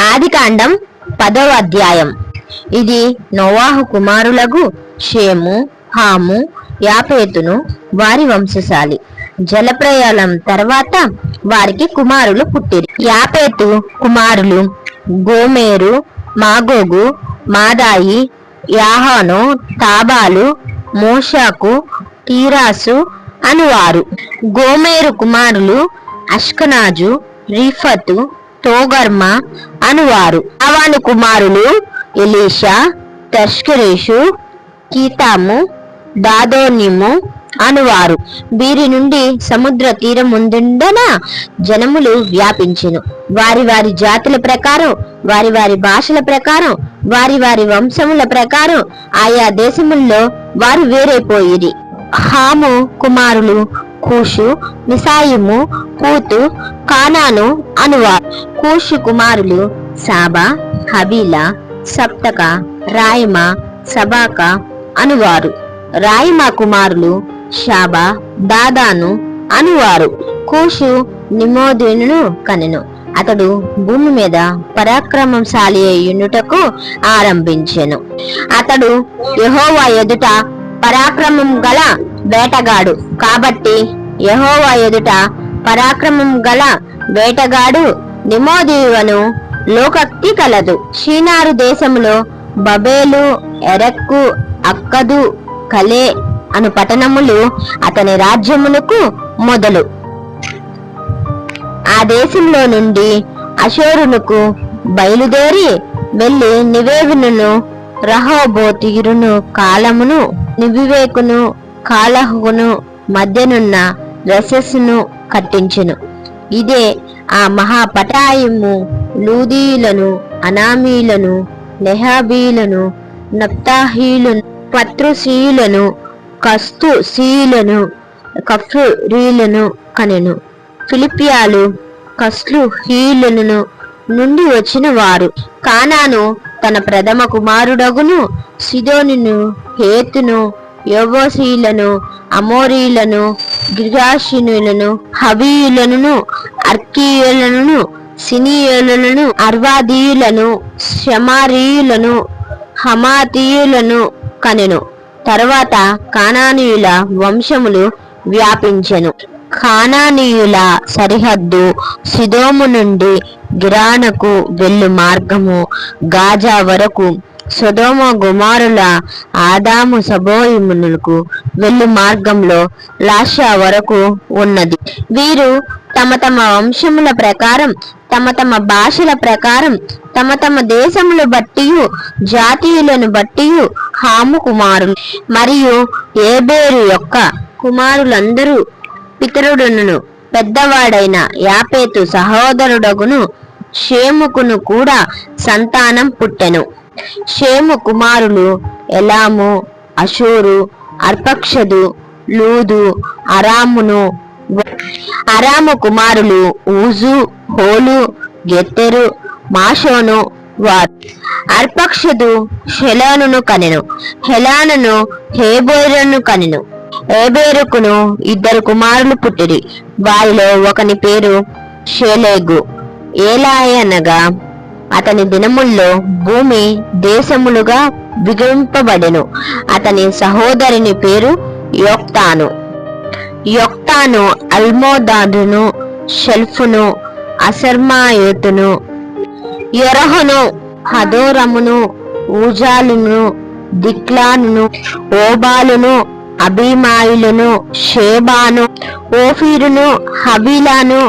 ఆదికాండం పదవ అధ్యాయం. ఇది నోవాహు కుమారులకు షేము హాము యాపేతును వారి వంశశాలి. జలప్రయాణం తర్వాత వారికి కుమారులు పుట్టిరి. యాపేతు కుమారులు గోమేరు మాగోగు మాదాయి యాహాను తాబాలు మోషాకు తీరాసు అనువారు. గోమేరు కుమారులు అష్కనాజు రిఫతు తోగర్మ అనువారు. అవాను కుమారులు ఎలీషా తష్కరేషు కీతాము దాదోనిము అనువారు. వీరి నుండి సముద్ర తీరం ముందుండన జనములు వ్యాపించెను. వారి వారి జాతుల ప్రకారం వారి వారి భాషల ప్రకారం వారి వారి వంశముల ప్రకారం ఆయా దేశముల్లో వారు వేరైపోయిరి. హాము కుమారులు కూషు మిసాయిము కూతు కానాను అనువార్. కూషు కుమారులు సాబా హబీలా సప్తక రాయమ సబాక అనువారు. రాయమ కుమారులు షాబా దాదాను అనువారు. కూషు నిమోదును కనెను. అతడు భూమి మీద పరాక్రమంశాలి అయ్యుండుటకు ఆరంభించెను. అతడు యహోవా ఎదుట పరాక్రమం గల వేటగాడు. కాబట్టి యహోవా ఎదుట పరాక్రమం గల వేటగాడు నిమోదీవను లోకక్తి కలదు. షీనారు దేశములో బబేలు ఎరక్కు అక్కదు కలే అను పట్టణములు అతని రాజ్యమునకు మొదలు. ఆ దేశంలో నుండి అశోరునకు బయలుదేరి వెళ్ళి నివేవును రహోబోతీరును కాలమును నివివేకును. కాలహును మధ్యనున్న రసస్సును కట్టించెను. ఇదే ఆ మహాపటాయము లూదీలను అనామీలను నెహాబీలను నప్తాహీలను పత్రుశీలను కస్తుశీలను కఫ్రీలను కనెను. ఫిలిపియాలు కస్లు హీలను నుండి వచ్చిన వారు. కానాను తన ప్రథమ కుమారుడగును సిదోనిను హేతును యోగోశీలను అమోరీలను గిరాషినులను హబీయులను అర్కీయులను సినీయులను అర్వాదీయులను శమారీయులను హమాతీయులను కనెను. తర్వాత కానానీయుల వంశములు వ్యాపించెను. కానానీయుల సరిహద్దు సిదోము నుండి గిరానకు వెళ్ళు మార్గము గాజా వరకు సొదోమ గుమారుల ఆదాము సబోయిమునులకు వెళ్ళు మార్గంలో లాషా వరకు ఉన్నది. వీరు తమ తమ వంశముల ప్రకారం తమ తమ భాషల ప్రకారం తమ తమ దేశములు బట్టి జాతీయులను బట్టి హాము కుమారులు. మరియు ఏబేరు యొక్క కుమారులందరూ పితరుడును పెద్దవాడైన యాపేతు సహోదరుడగును షేముకును కూడా సంతానం పుట్టెను. షేము కుమారులు ఎలాము అషూరు అర్పక్షదు లూదు అరామును అరాము కుమారులు ఊజు హోలు గెత్తెరు మాషోను వారు. అర్పక్షదు హెలానును కనెను హెలానును హేబోరును కనెను. ఏబేరుకును ఇద్దరు కుమారులు పుట్టిరి. వారిలో ఒకని పేరు షేలేగు. ఏలాయనగా అనగా అతని దినముల్లో భూమి దేశములుగా విగింపబడెను అతని సహోదరుని పేరు యోక్తాను. యొక్తాను అల్మోదాదును షెల్ఫును అసర్మాయోతును యొరహును హదోరమును ఊజాలును దిక్లానును ఓబాలును అభిమాయులను షేబాను ఓఫీరును హబీలాను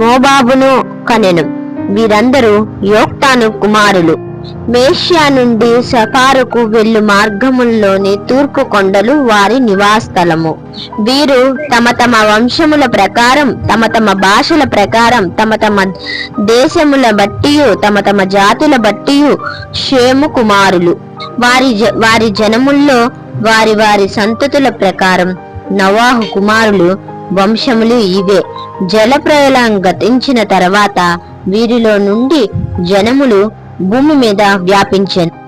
మోబాబును కనెను. వీరందరూ యోక్తాను కుమారులు. మేష్యా నుండి సకారుకు వెళ్ళు మార్గముల్లోని తూర్పు కొండలు వారి నివాసస్థలము. వీరు తమ తమ వంశముల ప్రకారం తమ తమ భాషల ప్రకారం తమ తమ దేశముల బట్టి తమ తమ జాతుల బట్టి షేము కుమారులు. వారి జ- వారి జనముల్లో వారి వారి సంతతుల ప్రకారం నవాహు కుమారులు వంశములు ఇవే. జలప్రలయం గతించిన తర్వాత వీరిలో నుండి జనములు భూమి మీద వ్యాపించెను.